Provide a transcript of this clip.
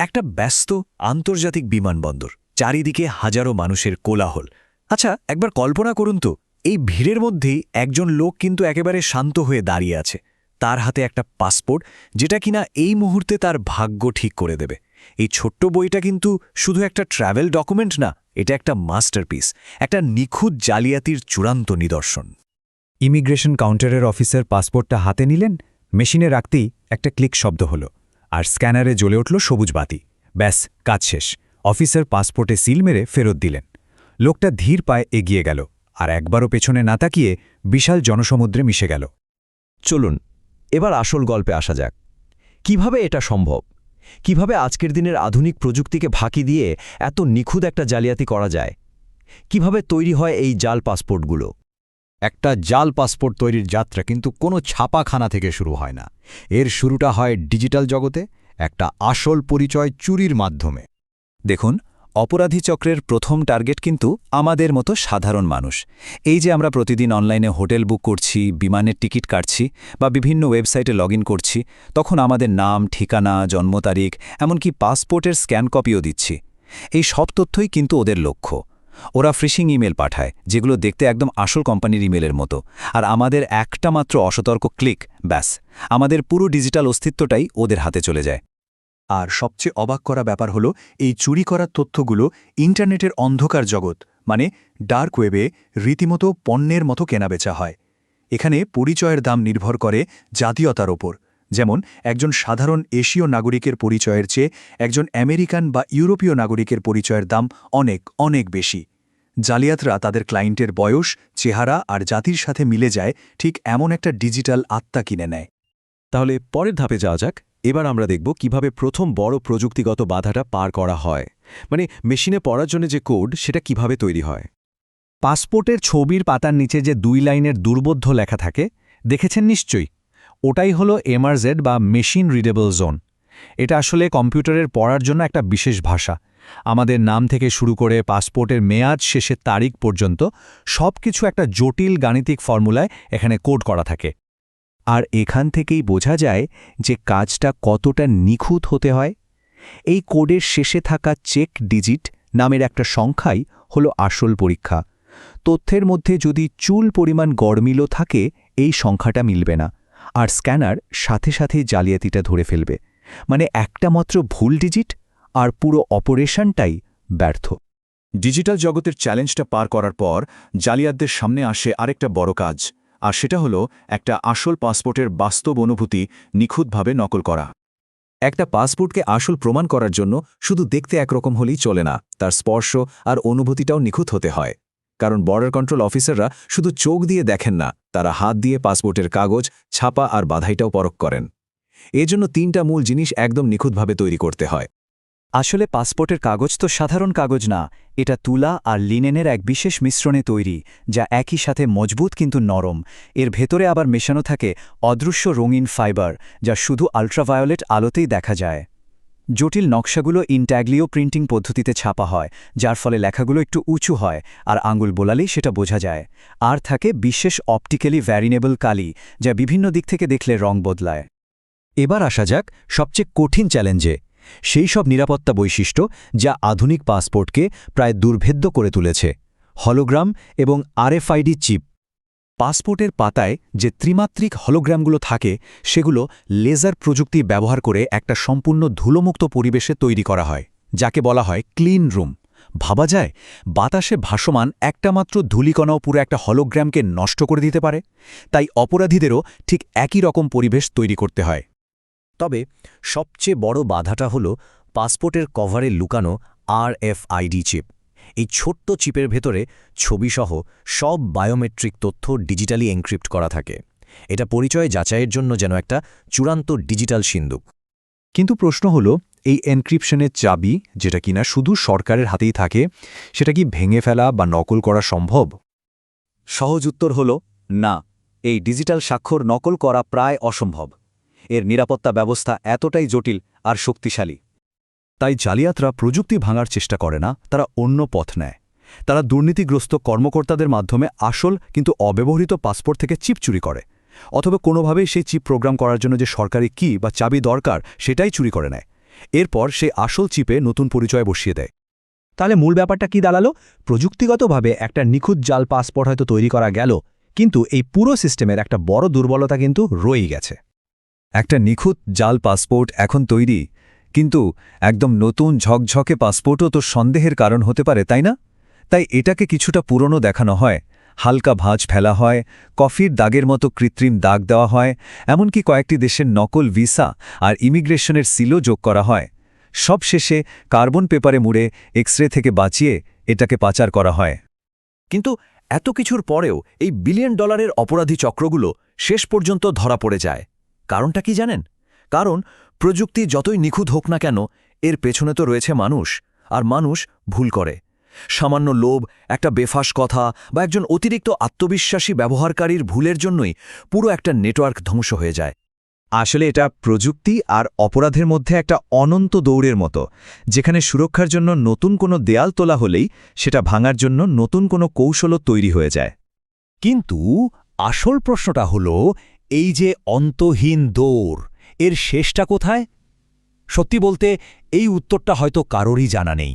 একটা ব্যস্ত, আন্তর্জাতিক বিমানবন্দর, চারিদিকে হাজারো মানুষের কোলাহল। আচ্ছা একবার কল্পনা করুন তো, এই ভিড়ের মধ্যেই একজন লোক কিন্তু একেবারে শান্ত হয়ে দাঁড়িয়ে আছে। তার হাতে একটা পাসপোর্ট, যেটা কিনা এই মুহূর্তে তার ভাগ্য ঠিক করে দেবে। এই ছোট্ট বইটা কিন্তু শুধু একটা ট্র্যাভেল ডকুমেন্ট না, এটা একটা মাস্টারপিস, একটা নিখুঁত জালিয়াতির চূড়ান্ত নিদর্শন। ইমিগ্রেশন কাউন্টারের অফিসার পাসপোর্টটা হাতে নিলেন, মেশিনে রাখতেই একটা ক্লিক শব্দ হলো। আর স্ক্যানারে জ্বলে উঠল সবুজ বাতি। ব্যাস, কাজ শেষ। অফিসার পাসপোর্টে সিল মেরে ফেরত দিলেন। লোকটা ধীর পায়ে এগিয়ে গেল আর একবারও পেছনে না তাকিয়ে বিশাল জনসমুদ্রে মিশে গেল। চলুন, এবার আসল গল্পে আসা যাক। কীভাবে এটা সম্ভব? কীভাবে আজকের দিনের আধুনিক প্রযুক্তিকে ফাঁকি দিয়ে এত নিখুঁত একটা জালিয়াতি করা যায়? কীভাবে তৈরি হয় এই জাল পাসপোর্টগুলো? একটা জাল পাসপোর্ট তৈরির যাত্রা কিন্তু কোনো ছাপাখানা থেকে শুরু হয় না। এর শুরুটা হয় ডিজিটাল জগতে, একটা আসল পরিচয় চুরির মাধ্যমে। দেখুন, অপরাধী চক্রের প্রথম টার্গেট কিন্তু আমাদের মতো সাধারণ মানুষ। এই যে আমরা প্রতিদিন অনলাইনে হোটেল বুক করছি, বিমানের টিকিট কাটছি বা বিভিন্ন ওয়েবসাইটে লগ করছি, তখন আমাদের নাম, ঠিকানা, জন্ম তারিখ, এমনকি পাসপোর্টের স্ক্যান কপিও দিচ্ছি। এই সব তথ্যই কিন্তু ওদের লক্ষ্য। ওরা ফ্রিশিং ইমেল পাঠায়, যেগুলো দেখতে একদম আসল কোম্পানির ইমেলের মতো। আর আমাদের একটা মাত্র অসতর্ক ক্লিক, ব্যাস। আমাদের পুরো ডিজিটাল অস্তিত্বটাই ওদের হাতে চলে যায়। আর সবচেয়ে অবাক করা ব্যাপার হলো, এই চুরি করা তথ্যগুলো ইন্টারনেটের অন্ধকার জগৎ মানে ডার্ক ওয়েবে রীতিমতো পণ্যের মতো কেনাবেচা হয়। এখানে পরিচয়ের দাম নির্ভর করে জাতীয়তার ওপর। যেমন একজন সাধারণ এশীয় নাগরিকের পরিচয়ের চেয়ে একজন আমেরিকান বা ইউরোপীয় নাগরিকের পরিচয়ের দাম অনেক অনেক বেশি। জালিয়াতরা তাদের ক্লায়েন্টের বয়স, চেহারা আর জাতির সাথে মিলে যায় ঠিক এমন একটা ডিজিটাল আত্মা কিনে নেয়। তাহলে পরের ধাপে যাওয়া যাক। এবার আমরা দেখব কীভাবে প্রথম বড় প্রযুক্তিগত বাধাটা পার করা হয়। মানে মেশিনে পড়ার জন্য যে কোড, সেটা কীভাবে তৈরি হয়? পাসপোর্টের ছবির পাতার নিচে যে দুই লাইনের দুর্বোধ্য লেখা থাকে, দেখেছেন নিশ্চয়ই? ওটাই হলো এমআরজেড বা মেশিন রিডেবল জোন এটা আসলে কম্পিউটারের পড়ার জন্য একটা বিশেষ ভাষা। আমাদের নাম থেকে শুরু করে পাসপোর্টের মেয়াদ, শেষের তারিখ পর্যন্ত সব কিছু একটা জটিল গাণিতিক ফর্মুলায় এখানে কোড করা থাকে। আর এখান থেকেই বোঝা যায় যে কাজটা কতটা নিখুঁত হতে হয়। এই কোডের শেষে থাকা চেক ডিজিট নামের একটা সংখ্যাই হল আসল পরীক্ষা। তথ্যের মধ্যে যদি চুল পরিমাণ গড়মিলও থাকে, এই সংখ্যাটা মিলবে না। আর স্ক্যানার সাথে সাথেই জালিয়াতিটা ধরে ফেলবে। মানে একটা মাত্র ভুল ডিজিট আর পুরো অপারেশনটাই ব্যর্থ। ডিজিটাল জগতের চ্যালেঞ্জটা পার করার পর জালিয়াতদের সামনে আসে আরেকটা বড় কাজ, আর সেটা হলো একটা আসল পাসপোর্টের বাস্তব অনুভূতি নিখুঁতভাবে নকল করা। একটা পাসপোর্টকে আসল প্রমাণ করার জন্য শুধু দেখতে একরকম হলেই চলে না, তার স্পর্শ আর অনুভূতিটাও নিখুঁত হতে হয়। কারণ বর্ডার কন্ট্রোল অফিসাররা শুধু চোখ দিয়ে দেখেন না, তারা হাত দিয়ে পাসপোর্টের কাগজ, ছাপা আর বাধাইটাও পরখ করেন। এজন্য তিনটা মূল জিনিস একদম নিখুঁতভাবে তৈরি করতে হয়। আসলে পাসপোর্টের কাগজ তো সাধারণ কাগজ না, এটা তুলা আর লিনেনের এক বিশেষ মিশ্রণে তৈরি, যা একই সাথে মজবুত কিন্তু নরম। এর ভেতরে আবার মেশানো থাকে অদৃশ্য রঙিন ফাইবার যা শুধু আল্ট্রাভায়োলেট আলোতেই দেখা যায়। জটিল নকশাগুলো ইনট্যাগলিও প্রিন্টিং পদ্ধতিতে ছাপা হয়, যার ফলে লেখাগুলো একটু উঁচু হয় আর আঙুল বোলালেই সেটা বোঝা যায়। আর থাকে বিশেষ অপটিক্যালি ভ্যারিনেবল কালি, যা বিভিন্ন দিক থেকে দেখলে রং বদলায়। এবার আসা যাক সবচেয়ে কঠিন চ্যালেঞ্জে, সেই সব নিরাপত্তা বৈশিষ্ট্য যা আধুনিক পাসপোর্টকে প্রায় দুর্ভেদ্য করে তুলেছে, হলোগ্রাম এবং আরএফআইডি চিপ। পাসপোর্টের পাতায় যে ত্রিমাত্রিক হলোগ্রামগুলো থাকে, সেগুলো লেজার প্রযুক্তি ব্যবহার করে একটা সম্পূর্ণ ধুলোমুক্ত পরিবেশে তৈরি করা হয়, যাকে বলা হয় ক্লিন রুম। ভাবা যায়, বাতাসে ভাসমান একটা মাত্র ধূলিকণাও পুরো একটা হলোগ্রামকে নষ্ট করে দিতে পারে, তাই অপরাধীদেরও ঠিক একই রকম পরিবেশ তৈরি করতে হয়। তবে সবচেয়ে বড় বাধাটা হল পাসপোর্টের কভারে লুকানো আরএফআইডি চিপ। এই ছোট্ট চিপের ভেতরে ছবিসহ সব বায়োমেট্রিক তথ্য ডিজিটালি এনক্রিপ্ট করা থাকে। এটা পরিচয় যাচাইয়ের জন্য যেন একটা চূড়ান্ত ডিজিটাল সিন্দুক কিন্তু প্রশ্ন হল, এই এনক্রিপশনের চাবি, যেটা কিনা শুধু সরকারের হাতেই থাকে, সেটা কি ভেঙে ফেলা বা নকল করা সম্ভব? সহজ উত্তর হল, না। এই ডিজিটাল স্বাক্ষর নকল করা প্রায় অসম্ভব। এর নিরাপত্তা ব্যবস্থা এতটাই জটিল আর শক্তিশালী। তাই জালিয়াতরা প্রযুক্তি ভাঙার চেষ্টা করে না, তারা অন্য পথ নেয়। তারা দুর্নীতিগ্রস্ত কর্মকর্তাদের মাধ্যমে আসল কিন্তু অব্যবহৃত পাসপোর্ট থেকে চিপ চুরি করে, অথবা কোনোভাবেই সেই চিপ প্রোগ্রাম করার জন্য যে সরকারি কি বা চাবি দরকার সেটাই চুরি করে নেয়। এরপর সে আসল চিপে নতুন পরিচয় বসিয়ে দেয়। তাহলে মূল ব্যাপারটা কি দাঁড়াল? প্রযুক্তিগতভাবে একটা নিখুঁত জাল পাসপোর্ট হয়তো তৈরি করা গেল, কিন্তু এই পুরো সিস্টেমের একটা বড় দুর্বলতা কিন্তু রয়েই গেছে। একটা নিখুঁত জাল পাসপোর্ট এখন তৈরি কিন্তু একদম নতুন ঝকঝকে পাসপোর্টও তো সন্দেহের কারণ হতে পারে, তাই না? তাই এটাকে কিছুটা পুরনো দেখানো হয়। হালকা ভাঁজ ফেলা হয়, কফির দাগের মতো কৃত্রিম দাগ দেওয়া হয়, এমনকি কয়েকটি দেশের নকল ভিসা আর ইমিগ্রেশনের সিলও যোগ করা হয়। সব শেষে কার্বন পেপারে মুড়ে এক্স থেকে বাঁচিয়ে এটাকে পাচার করা হয়। কিন্তু এত কিছুর পরেও এই বিলিয়ন ডলারের অপরাধী চক্রগুলো শেষ পর্যন্ত ধরা পড়ে যায়। কারণটা কি জানেন? কারণ প্রযুক্তি যতই নিখুঁত হোক না কেন, এর পেছনে তো রয়েছে মানুষ, আর মানুষ ভুল করে। সামান্য লোভ, একটা বেফাস কথা বা একজন অতিরিক্ত আত্মবিশ্বাসী ব্যবহারকারীর ভুলের জন্যই পুরো একটা নেটওয়ার্ক ধ্বংস হয়ে যায়। আসলে এটা প্রযুক্তি আর অপরাধের মধ্যে একটা অনন্ত দৌড়ের মতো, যেখানে সুরক্ষার জন্য নতুন কোনো দেয়াল তোলা হলেই সেটা ভাঙার জন্য নতুন কোনো কৌশলও তৈরি হয়ে যায়। কিন্তু আসল প্রশ্নটা হল, এই যে অন্তহীন দৌড় এর শেষটা কোথায়? সত্যি বলতে এই উত্তরটা হয়তো কারোরই জানা নেই।